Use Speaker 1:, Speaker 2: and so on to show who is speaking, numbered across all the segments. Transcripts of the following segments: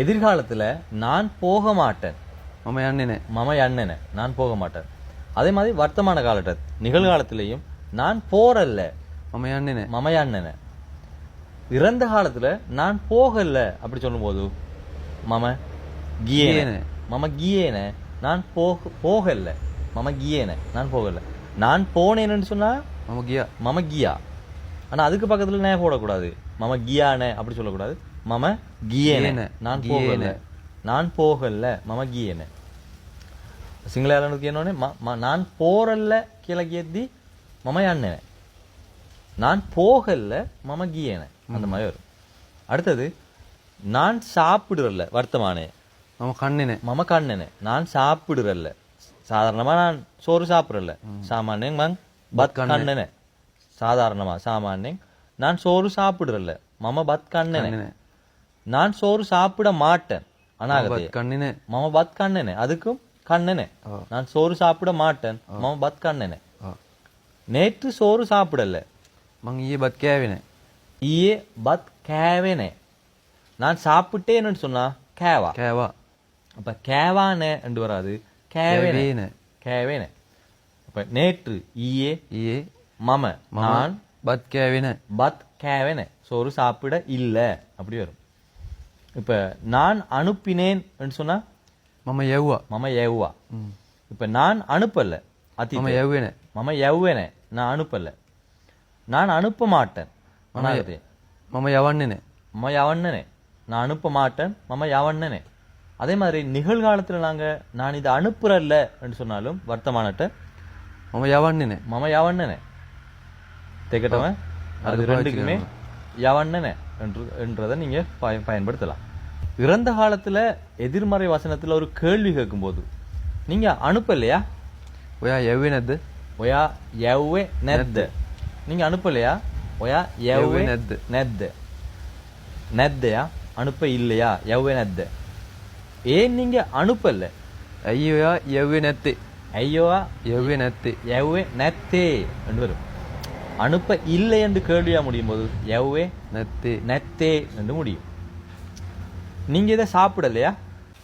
Speaker 1: எதிர்காலத்தில் நான் போக மாட்டேன்
Speaker 2: மம அண்ணனே.
Speaker 1: மம அண்ணனை நான் போக மாட்டேன் அதே மாதிரி வர்த்தமான காலட்ட நிகழ்காலத்திலையும் நான் போறல்ல.
Speaker 2: மம அண்ணனே.
Speaker 1: மம அண்ணனை. இறந்த காலத்தில் நான் போகல அப்படி சொல்லும்போது மம கியேன. மம கியேன நான் போக போகல மம கியேன நான் போகல நான் போனேன்னு சொன்னால்
Speaker 2: மம கியா.
Speaker 1: மம கியா. ஆனால் அதுக்கு பக்கத்தில் நே போடக்கூடாது. மம கியானே அப்படி சொல்லக்கூடாது மம கியேன
Speaker 2: கியேன.
Speaker 1: நான்
Speaker 2: கியேன.
Speaker 1: போகல நான் போகல மம கியேன සිංහල යාලනු කියනෝනේ ම- ම- நான் போறல்ல කියලා කියද්දි මම යන්නේ නැහැ. நான் போகல மம கியேன அந்த மாதிரி வரும் அடுத்தது நான் சாப்பிடுறல்ல வர்த்தமானே
Speaker 2: මම කන්නේ නෑ.
Speaker 1: மம கண்ணனே நான் சாப்பிடுறல்ல சாதாரணமா நான் சோறு சாப்பிடல சாமானியம் மங் பத் கண்ணனே சாதாரணமா சாமானியம் நான் சோறு சாப்பிடுறல மம பத் கண்ணனே. நான் சோறு சாப்பிட மாட்டேன். அனாகதே
Speaker 2: கண்ணனே.
Speaker 1: மம பத் கண்ணனே. அதுக்கும் கண்ணனே. நான் சோறு சாப்பிட மாட்டேன். மம பத் கண்ணனே. நேற்று சோறு சாப்பிடல.
Speaker 2: மங் ஈயே பத் கேவினே.
Speaker 1: ஈயே பத் கேவினே. நான் சாப்பிட்டேன்னு சொன்னா கேவா.
Speaker 2: கேவா.
Speaker 1: அப்ப கேவானே என்று வராது. கேவேனே. கேவேனே. அப்ப நேற்று ஈயே
Speaker 2: ஈயே.
Speaker 1: மம. நான்
Speaker 2: பத் கேவின
Speaker 1: பத் கேவன. சோறு சாப்பிட இல்லை. அப்படி வரும். இப்போ நான் அனுப்பினேன் சொன்னால்
Speaker 2: மம ஏவுவா.
Speaker 1: மம
Speaker 2: ஏவுவா.
Speaker 1: இப்போ நான் அனுப்பலை
Speaker 2: அத்தி மம ஏவுவேன.
Speaker 1: மம ஏவுவேன. நான் அனுப்பல. நான் அனுப்ப மாட்டேன்.
Speaker 2: மம யவண்ணனே
Speaker 1: மம யவண்ணனே நான் அனுப்ப மாட்டேன். மம யவண்ணனே அதே மாதிரி நிகழ்காலத்தில் நாங்கள் நான் இதை அனுப்புறல்ல சொன்னாலும் வர்த்தமானட்ட
Speaker 2: மம யவண்ணனே
Speaker 1: மம யவண்ணனே திகட்டவன் அது ரெண்டுக்குமே யவன்னு என்றதை நீங்கள் பய பயன்படுத்தலாம். இறந்த காலத்தில் எதிர்மறை வசனத்தில் ஒரு கேள்வி கேட்கும்போது நீங்கள் அனுப்பலையா?
Speaker 2: ஒயா எவ்வே நெத்து?
Speaker 1: ஒயா எவ்வே நெத்து. நீங்கள் அனுப்பலையா? ஒயா எவ்வே
Speaker 2: நெத்து.
Speaker 1: நெத்து. நெத்தையா? அனுப்ப இல்லையா? எவ்வே நெத்து. ஏன் நீங்கள் அனுப்பலை?
Speaker 2: ஐயோயா எவ்வே நெத்து.
Speaker 1: ஐயோயா
Speaker 2: எவ்வே நெத்து.
Speaker 1: எவ்வே நெத்தே. என்று வரும் அனுப்ப இல்லை என்று கேள்வியாக முடியும் போது எவ்வே
Speaker 2: நெத்து.
Speaker 1: நெத்தே என்று முடியும். நீங்க இதை சாப்பிடலையா?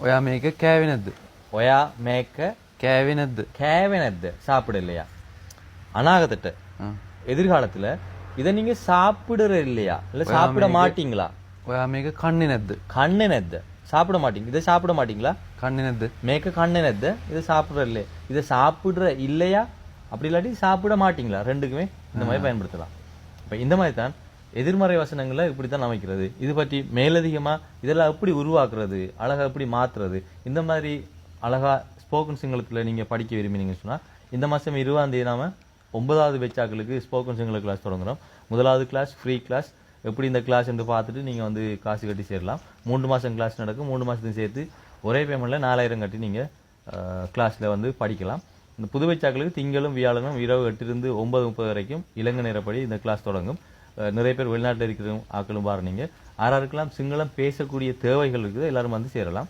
Speaker 2: ஒயா மேய்க்க கேவினது.
Speaker 1: ஒயா
Speaker 2: மேய்க்க
Speaker 1: கேவினது. கேவினது. சாப்பிடலையா? அநாகத்திட்ட. எதிர்காலத்துல இதை நீங்க சாப்பிடுற இல்லையா? இல்லை சாப்பிட மாட்டீங்களா?
Speaker 2: ஒயா மேய்க்க
Speaker 1: கண்ணினது. கண்ணினது. சாப்பிட மாட்டீங்க. இதை சாப்பிட மாட்டீங்களா? கண்ணினது. மேய்க்க கண்ணினது. இதை சாப்பிடுற இல்லையா? இதை சாப்பிடுற இல்லையா? அப்படி இல்லாட்டி சாப்பிட மாட்டீங்களா? ரெண்டுக்குமே இந்த மாதிரி பயன்படுத்தலாம். இப்ப இந்த மாதிரி தான் எதிர்மறை வசனங்களை இப்படித்தான் அமைக்கிறது. இது பற்றி மேலதிகமா இதெல்லாம் எப்படி உருவாக்குறது? அழகா எப்படி மாத்துறது? இந்த மாதிரி அழகா ஸ்போக்கன் சிங்களத்துல நீங்க படிக்க விரும்பினீங்கன்னு சொன்னா இந்த மாசம் இருபதாம் தேதி நாம ஒன்பதாவது பெச்சாக்களுக்கு ஸ்போக்கன் சிங்கள கிளாஸ் தொடங்குறோம். முதலாவது கிளாஸ் ஃப்ரீ கிளாஸ் எப்படி இந்த கிளாஸ் என்று பார்த்துட்டு நீங்க வந்து காசு கட்டி சேரலாம். மூன்று மாசம் கிளாஸ் நடக்கும். மூணு மாசத்தையும் சேர்த்து ஒரே பேமெண்ட்ல நாலாயிரம் கட்டி நீங்க கிளாஸ்ல வந்து படிக்கலாம். இந்த புதுவை பெச்சாக்களுக்கு திங்களும் வியாழனும் இரவு எட்டிலிருந்து ஒன்பது முப்பது வரைக்கும் இலங்கை நேரப்படி இந்த கிளாஸ் தொடங்கும். நிறைய பேர் வெளிநாட்டில் இருக்கிற ஆக்களும் பாருங்க ஆறாருக்கெல்லாம் சிங்களம் பேசக்கூடிய தேவைகள் இருக்குது எல்லாரும் வந்து சேரலாம்.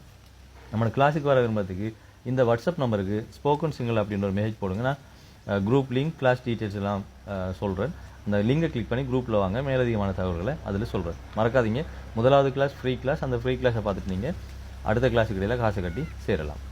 Speaker 1: நம்ம கிளாஸுக்கு வர விரும்புறதுக்கு இந்த வாட்ஸ்அப் நம்பருக்கு ஸ்போக்கன் சிங்கிள் அப்படின்ற ஒரு மெசேஜ் போடுங்க. நான் குரூப் லிங்க் கிளாஸ் டீட்டெயில்ஸ் எல்லாம் சொல்கிறேன் அந்த லிங்கை கிளிக் பண்ணி குரூப்பில் வாங்க. மேலதிகமான தகவல்களை அதில் சொல்கிறேன் மறக்காதீங்க. முதலாவது கிளாஸ் ஃப்ரீ கிளாஸ் அந்த ஃப்ரீ கிளாஸை பார்த்துட்டு நீங்கள் அடுத்த கிளாஸுக்கு இடையில காசு கட்டி சேரலாம்.